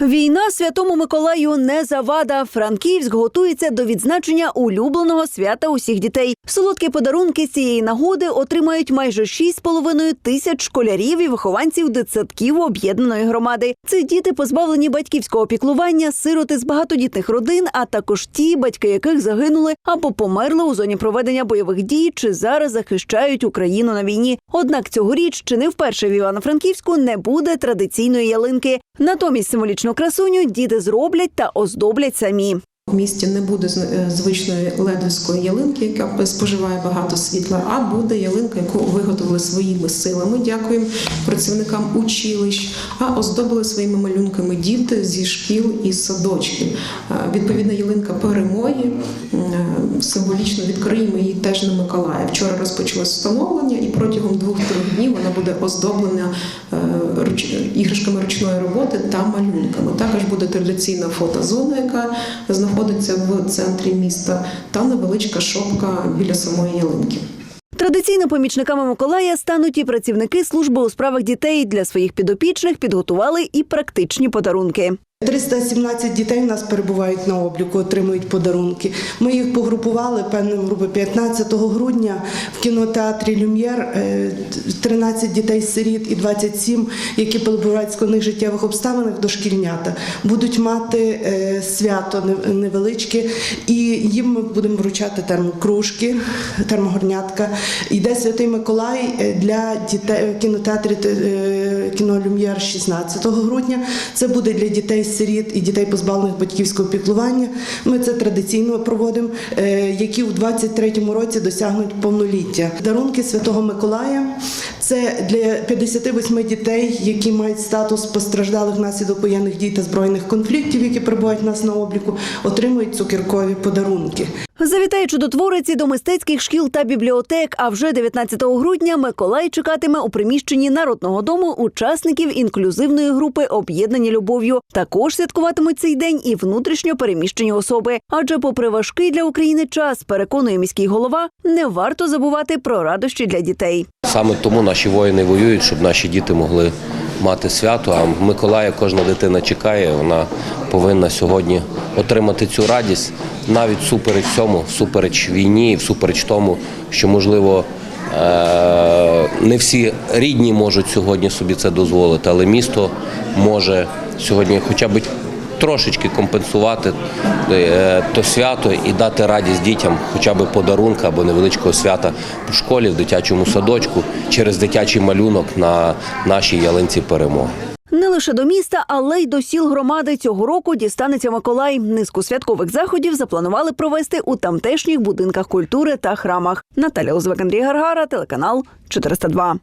Війна святому Миколаю не завада. Франківськ готується до відзначення улюбленого свята усіх дітей. Солодкі подарунки з цієї нагоди отримають майже 6,5 тисяч школярів і вихованців дитсадків об'єднаної громади. Це діти, позбавлені батьківського піклування, сироти з багатодітних родин, а також ті, батьки яких загинули або померли у зоні проведення бойових дій, чи зараз захищають Україну на війні. Однак цьогоріч чи не вперше в Івано-Франківську не буде традиційної ялинки. Натомість символічну красуню діти зроблять та оздоблять самі. В місті не буде е, звичної ледовської ялинки, яка споживає багато світла, а буде ялинка, яку виготовили своїми силами. Дякуємо працівникам училищ, а оздобили своїми малюнками діти зі шкіл і садочків. Е, Відповідна ялинка перемоги Миколая. Вчора розпочалось встановлення, і протягом двох-трьох днів вона буде оздоблена е, руч- іграшками ручної роботи та малюнками. Також буде традиційна фотозона, яка знаходиться в центрі міста, та невеличка шопка біля самої ялинки. Традиційно помічниками Миколая стануть і працівники служби у справах дітей. Для своїх підопічних підготували і практичні подарунки. 317 дітей у нас перебувають на обліку, отримують подарунки. Ми їх погрупували певним групи 15 грудня в кінотеатрі Люм'єр е, 13 дітей сиріт і 27, які перебувають в складних життєвих обставинах дошкільнята, будуть мати е, свято невеличке, і їм ми будемо вручати термокружки, термогорнятка. Йде Святий Миколай е, для дітей кінотеатрі е, кіно Люм'єр 16 грудня. Це буде для дітей сиріт і дітей позбавлених батьківського піклування. Ми це традиційно проводимо, е, які у 23-му році досягнуть повноліття. Дарунки Святого Миколая це для 58 дітей, які мають статус постраждалих внаслідок воєнних дій та збройних конфліктів, які перебувають в нас на обліку, отримують цукеркові подарунки. Завітає чудотворець і до мистецьких шкіл та бібліотек. А вже 19 грудня Миколай чекатиме у приміщенні народного дому учасників інклюзивної групи Об'єднані любов'ю. Також святкуватимуть цей день і внутрішньо переміщені особи. Адже, попри важкий для України час, переконує міський голова, не варто забувати про радощі для дітей. Саме тому наші воїни воюють, щоб наші діти могли мати свято. А Миколая кожна дитина чекає. Вона повинна сьогодні отримати цю радість навіть всупереч цьому, всупереч війні, всупереч тому, що можливо. е, Не всі рідні можуть сьогодні собі це дозволити, але місто може сьогодні хоча б трошечки компенсувати е, то свято і дати радість дітям, хоча б подарунка або невеличкого свята в школі, в дитячому садочку через дитячий малюнок на нашій ялинці перемоги. Не лише до міста, але й до сіл громади цього року дістанеться Миколай. Низку святкових заходів запланували провести у тамтешніх будинках культури та храмах. Наталя Узвик, Андрій Гаргара, телеканал 402.